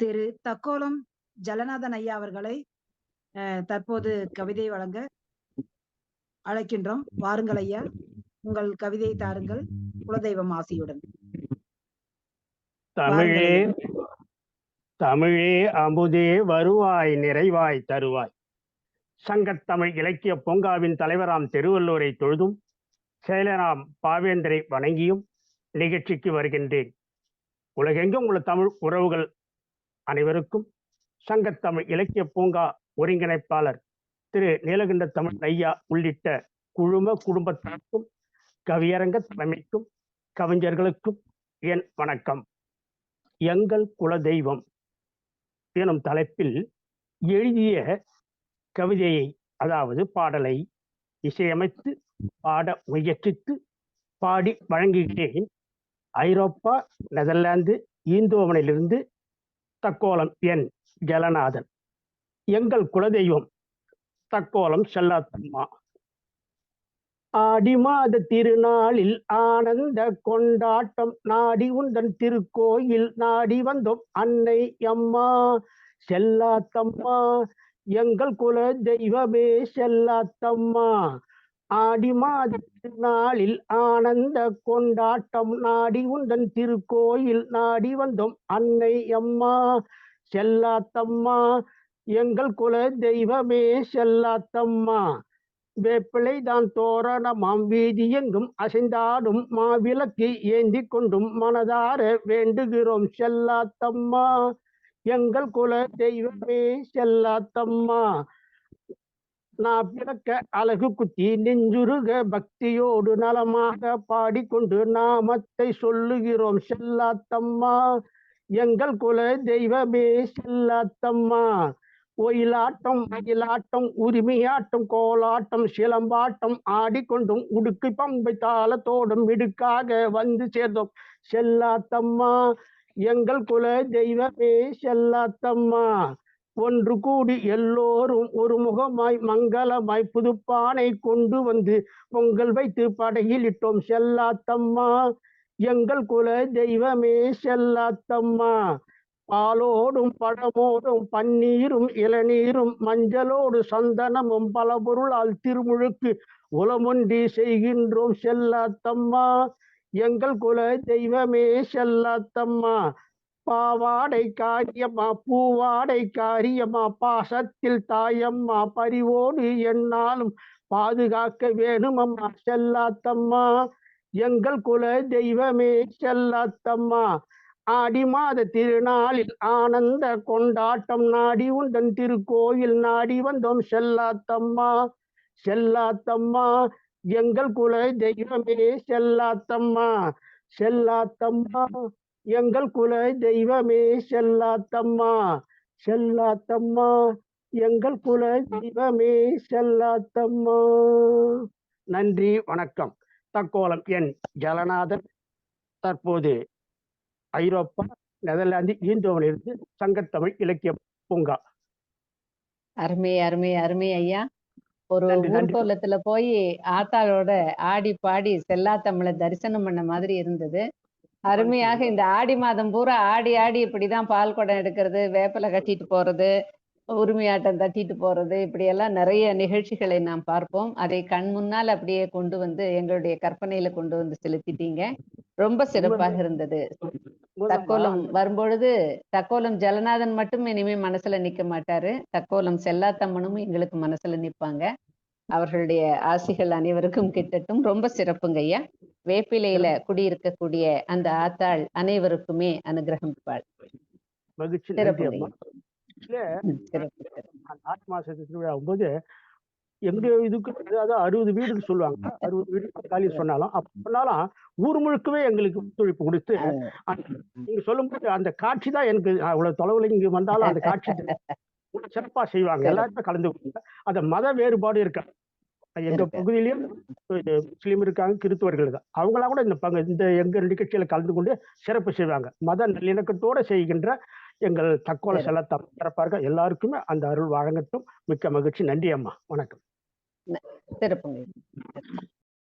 திரு தக்கோலம் ஜலநாதன் ஐயா அவர்களை தற்போது கவிதை வழங்க அழைக்கின்றோம். வாருங்கள் ஐயா உங்கள் கவிதை தாருங்கள். குலதெய்வம் ஆசியுடன். தமிழே தமிழே அமுதே வருவாய் நிறைவாய் தருவாய். சங்கத்தமிழ் இலக்கிய பூங்காவின் தலைவராம் திருவள்ளூரை தொழுதும் செயலராம் பாவேந்தரை வணங்கியும் நிகழ்ச்சிக்கு வருகின்றேன். உலகெங்கும் உள்ள தமிழ் உறவுகள் அனைவருக்கும் சங்கத்தமிழ் இலக்கிய பூங்கா ஒருங்கிணைப்பாளர் திரு நீலகண்ட தமிழ் ஐயா உள்ளிட்ட குழும குடும்பத்திற்கும் கவியரங்க தலைமைக்கும் கவிஞர்களுக்கும் என் வணக்கம். எங்கள் குலதெய்வம் எனும் தலைப்பில் எழுதிய கவிதையை அதாவது பாடலை இசையமைத்து பாட முயற்சித்து பாடி வழங்குகிறேன். ஐரோப்பா நெதர்லாந்து ஈந்தோவனிலிருந்து தக்கோலம் என் ஜலநாதன். எங்கள் குலதெய்வம் தக்கோலம் செல்லாத்தம்மா. ஆடி மாத திருநாளில் ஆனந்த கொண்டாட்டம் நாடி உந்தன் திருக்கோயில் நாடி வந்தோம் அன்னை அம்மா. செல்லாத்தம்மா எங்கள் குல தெய்வமே செல்லாத்தம்மா. ஆடி மாத திருநாளில் ஆனந்த கொண்டாட்டம் நாடி உந்தன் திருக்கோயில் நாடி வந்தோம். அன்னை அம்மா செல்லாத்தம்மா எங்கள் குல தெய்வமே செல்லாத்தம்மா. வேப்பிலை தான் தோரணமாம் வீதி எங்கும் அசைந்தாடும் மாவிளக்கு ஏந்தி கொண்டும் மனதார வேண்டுகிறோம். செல்லாத்தம்மா எங்கள் குல தெய்வமே செல்லாத்தம்மா. நான் பிறக்க அழகு குத்தி நெஞ்சுருக பக்தியோடு நலமாக பாடிக்கொண்டு நாமத்தை சொல்லுகிறோம் செல்லாத்தம்மா. எங்கள் குல தெய்வமே செல்லாத்தம்மா. ஒயிலாட்டம் மயிலாட்டம் உரிமையாட்டம் கோலாட்டம் சிலம்பாட்டம் ஆடிக்கொண்டும் உடுக்கு பம்பை தாளத்தோடும் இடுக்காக வந்து சேர்ந்தோம் செல்லாத்தம்மா. எங்கள் குல தெய்வமே செல்லாத்தம்மா. ஒன்று கூடி எல்லோரும் ஒரு முகமாய் மங்களமாய் புதுப்பானை கொண்டு வந்து பொங்கல் வைத்து படையில் இட்டோம். செல்லாத்தம்மா எங்கள் குல தெய்வமே செல்லாத்தம்மா. பாலோடும் பழமோடும் பன்னீரும் இளநீரும் மஞ்சளோடு சந்தனமும் பல பொருளால் திருமுழுக்கு உலமொன்றி செய்கின்றோம். செல்லாத்தம்மா எங்கள் குல தெய்வமே செல்லாத்தம்மா. பாவாடை காரியம்மா பூவாடை காரியம்மா பாசத்தில் தாயம்மா பறிவோடு என்னாலும் பாதுகாக்க வேணுமம்மா செல்லாத்தம்மா. எங்கள் குல தெய்வமே செல்லாத்தம்மா. ஆடி மாத திருநாளில் ஆனந்த கொண்டாட்டம் நாடி உந்தன் திருக்கோயில் நாடி வந்தோம் செல்லாத்தம்மா. செல்லாத்தம்மா எங்கள் குல தெய்வமே செல்லாத்தம்மா. செல்லாத்தம்மா. எங்கள் குல தெய்வமே செல்லாத்தம்மா செல்லாத்தம்மா. எங்கள் குல தெய்வமே செல்லாத்தம்மா. நன்றி வணக்கம். தக்கோலம் என் ஜலநாதன். தற்போது ஐரோப்பா நெதர்லாந்து ஈந்தோவனிலிருந்து சங்கத்தமிழ் இலக்கிய பூங்கா. அருமை அருமை அருமை ஐயா. ஒரு. ஊர்கோலத்துல போய் ஆத்தாளோட ஆடி பாடி செல்லா தமிழ தரிசனம் பண்ண மாதிரி இருந்தது. அருமையாக இந்த ஆடி மாதம் பூரா ஆடி ஆடி இப்படிதான் பால் குடம் எடுக்கிறது வேப்பலை கட்டிட்டு போறது உரிமையாட்டம் தட்டிட்டு போறது இப்படியெல்லாம் நிறைய நிகழ்ச்சிகளை நாம் பார்ப்போம். அதை கண் முன்னால் அப்படியே கொண்டு வந்து எங்களுடைய கற்பனையில கொண்டு வந்து செலுத்திட்டீங்க. ரொம்ப சிறப்பாக இருந்தது. தக்கோலம் வரும்பொழுது தக்கோலம் ஜலநாதன் மட்டும் இனிமே மனசுல நிக்க மாட்டாரு. தக்கோலம் செல்லாத்தம்மனும் எங்களுக்கு மனசுல நிப்பாங்க அவர்களுடைய ஆசிகள் அனைவருக்கும் கிட்டட்டும். ரொம்ப சிறப்புங்க ஐயா வேப்பிலையில குடியிருக்கக்கூடிய அந்த ஆத்தாள் அனைவருக்குமே அனுகிரகம்பாள் மகிழ்ச்சி. சிறப்பு நன்றி அம்மா இல்ல ம், சிறப்பு சிறப்பு. அந்த ஆடி மாசத்து திருவிழா போது எங்க இதுக்கு அதாவது அறுபது வீடுன்னு சொல்லுவாங்க. அறுபது வீடு காலி சொன்னாலும் அப்ப சொன்னாலும் ஊர் முழுக்கவே எங்களுக்கு ஒத்துழைப்பு கொடுத்து நீங்க சொல்லும்போது அந்த காட்சி தான் எனக்கு அவ்வளவு தொலைவுல இங்க வந்தாலும் அந்த காட்சி சிறப்பா செய்வாங்க. எல்லாருமே கலந்து அந்த மத வேறுபாடு இருக்கா? எங்க. பகுதியிலயும் இது முஸ்லீம் இருக்காங்க கிறிஸ்துவர்கள் இருக்காங்க அவங்களா கூட இந்த பங்கு இந்த எங்க நிகழ்ச்சியில கலந்து கொண்டு சிறப்பு செய்வாங்க. மத நல்லிணக்கத்தோட செய்கின்ற எங்கள் தக்கோல சரி. செல்லத்தம் சிறப்பாக எல்லாருக்குமே அந்த அருள் வழங்கட்டும். மிக்க மகிழ்ச்சி. நன்றி அம்மா. வணக்கம். சிறப்புங்க.